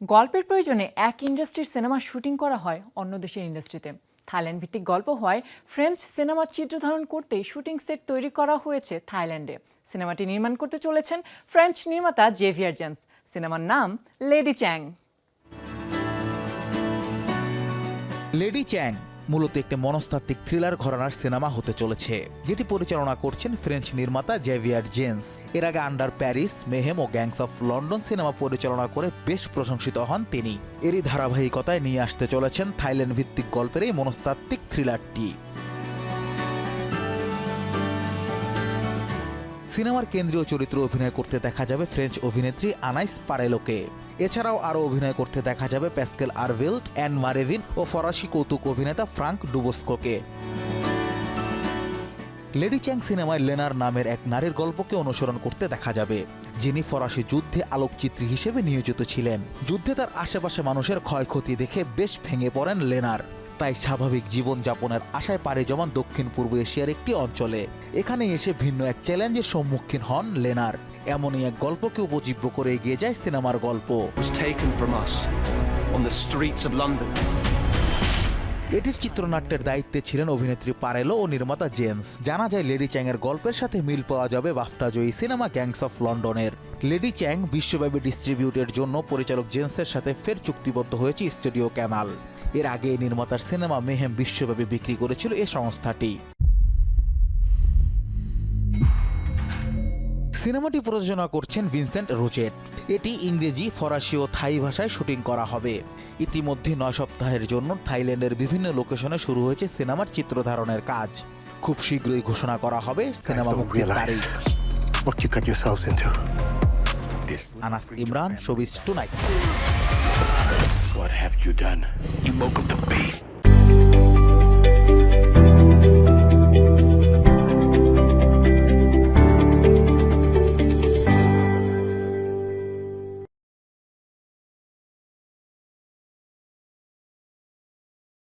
গল্পের প্রয়োজনে এক ইন্ডাস্ট্রির সিনেমা শুটিং করা হয় অন্য দেশের ইন্ডাস্ট্রিতে। থাইল্যান্ড ভিত্তিক গল্প হয় ফ্রেঞ্চ সিনেমার চিত্র ধারণ করতে শুটিং সেট তৈরি করা হয়েছে থাইল্যান্ডে। সিনেমাটি নির্মাণ করতে চলেছেন ফ্রেঞ্চ নির্মাতা জেভিয়ার জেন্স। সিনেমার নাম লেডি চ্যাং। লেডি চ্যাং। মূলত একটি মনস্তাত্ত্বিক থ্রিলার ঘরানার সিনেমা হতে চলেছে, যেটি পরিচালনা করছেন ফ্রেঞ্চ নির্মাতা জেভিয়ার জেন্স এর আগে আন্ডার প্যারিস মেহেম ও গ্যাংস অফ লন্ডন সিনেমা পরিচালনা করে বেশ প্রশংসিত হন তিনি। এরই ধারাবাহিকতায় নিয়ে আসতে চলেছেন থাইল্যান্ড ভিত্তিক গল্পের এই মনস্তাত্ত্বিক থ্রিলারটি। সিনেমার কেন্দ্রীয় চরিত্রে অভিনয় করতে দেখা যাবে ফ্রেঞ্চ অভিনেত্রী আনাইস পারেলোকে এছাড়াও আরও অভিনয় করতে দেখা যাবে প্যাসকেল আরভেল্ট, অ্যান মারেভিন ও ফরাসি কৌতুক অভিনেতা ফ্রাঙ্ক ডুবোস্কোকে। লেডি চ্যাং সিনেমায় লেনার নামের এক নারীর গল্পকে অনুসরণ করতে দেখা যাবে, যিনি ফরাসি যুদ্ধে আলোকচিত্রী হিসেবে নিয়োজিত ছিলেন। যুদ্ধে তার আশেপাশে মানুষের ক্ষয়ক্ষতি দেখে বেশ ভেঙে পড়েন লেনার। তাই স্বাভাবিক জীবনযাপনের আশায় পাড়ি জমান দক্ষিণ পূর্ব এশিয়ার একটি অঞ্চলে। এখানে এসে ভিন্ন এক চ্যালেঞ্জের সম্মুখীন হন লেনার। এমনই এক গল্পকে উপজীব্য করে এগিয়ে যায় সিনেমার গল্প। এটির চিত্রনাট্যের দায়িত্বে ছিলেন অভিনেত্রী পারেলো ও নির্মাতা জেন্স জানা যায় লেডি চ্যাং এর গল্পের সাথে মিল পাওয়া যাবে বাফটা জয়ী সিনেমা গ্যাংস অফ লন্ডনের। লেডি চ্যাং বিশ্বব্যাপী ডিস্ট্রিবিউটের জন্য পরিচালক জেন্সের সাথে ফের চুক্তিবদ্ধ হয়েছে স্টুডিও ক্যানাল। এর আগে নির্মাতার সিনেমা মেহেম বিশ্বব্যাপী বিক্রি করেছিল এ সংস্থাটি। সিনেমাটি প্রযোজনা করছেন ভিনসেন্ট রোচেট এটি ইংরেজি ফরাসি ও থাই ভাষায় শুটিং করা হবে ইতিমধ্যে নয় সপ্তাহের জন্য থাইল্যান্ডের বিভিন্ন লোকেশনে শুরু হয়েছে সিনেমার চিত্র ধারণের কাজ খুব শীঘ্রই ঘোষণা করা হবে সিনেমা মুক্তির তারিখ. Anas Imran showbiz tonight What have you done? You woke up the beast.